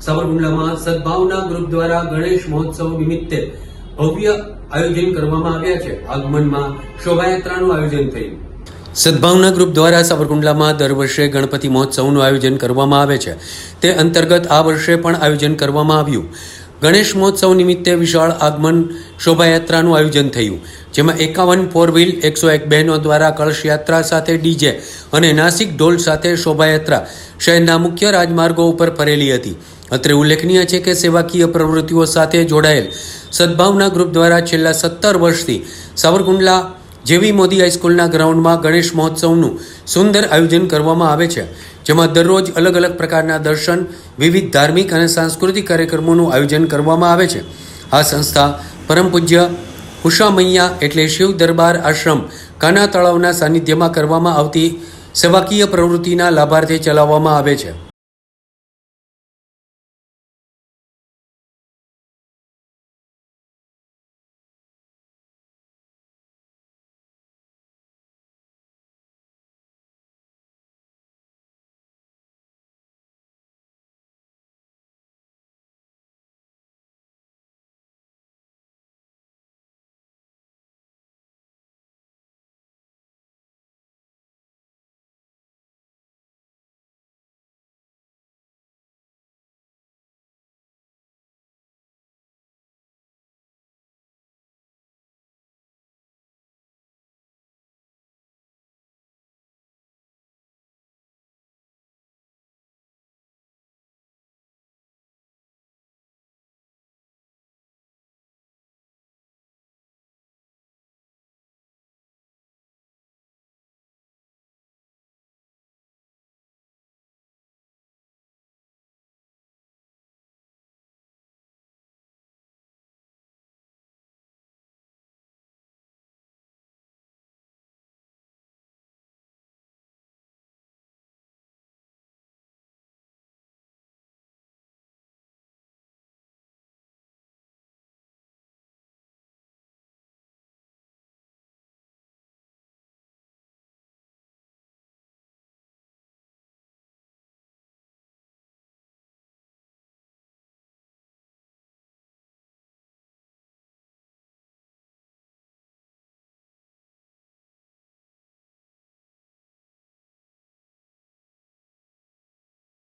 સાવરકુંડલામાં સદભાવના group દ્વારા ગણેશ મહોત્સવ નિમિત્તે ભવ્ય આયોજન કરવામાં આવ્યા છે. આગમનમાં શોભાયાત્રાનું આયોજન થયું. સદભાવના ગ્રુપ દ્વારા સાવરકુંડલામાં દર વર્ષે ગણપતિ મહોત્સવનું આયોજન કરવામાં આવે છે. તે અંતર્ગત આ વર્ષે પણ આયોજન કરવામાં આવ્યું. ગણેશ મહોત્સવ નિમિત્તે વિશાળ આગમન શોભાયાત્રાનું આયોજન થયું, જેમાં એકાવન ફોર વ્હીલ એકસો એક બહેનો દ્વારા કળશ યાત્રા સાથે ડીજે અને નાસિક ઢોલ સાથે શોભાયાત્રા શહેરના મુખ્ય રાજમાર્ગો ઉપર ફરેલી હતી. અત્રે ઉલ્લેખનીય છે કે સેવાકીય પ્રવૃત્તિઓ સાથે જોડાયેલ સદભાવના ગ્રુપ દ્વારા છેલ્લા સત્તર વર્ષથી સાવરકુંડલા જેવી મોદી હાઈસ્કૂલના ગ્રાઉન્ડમાં ગણેશ મહોત્સવનું સુંદર આયોજન કરવામાં આવે છે. જેમાં દરરોજ અલગ અલગ પ્રકારના દર્શન, વિવિધ ધાર્મિક અને સાંસ્કૃતિક કાર્યક્રમોનું આયોજન કરવામાં આવે છે. આ સંસ્થા પરમ પૂજ્ય ઉષામૈયા એટલે શિવ દરબાર આશ્રમ, કાના તળાવના સાનિધ્યમાં કરવામાં આવતી સેવાકીય પ્રવૃત્તિના લાભાર્થે ચલાવવામાં આવે છે.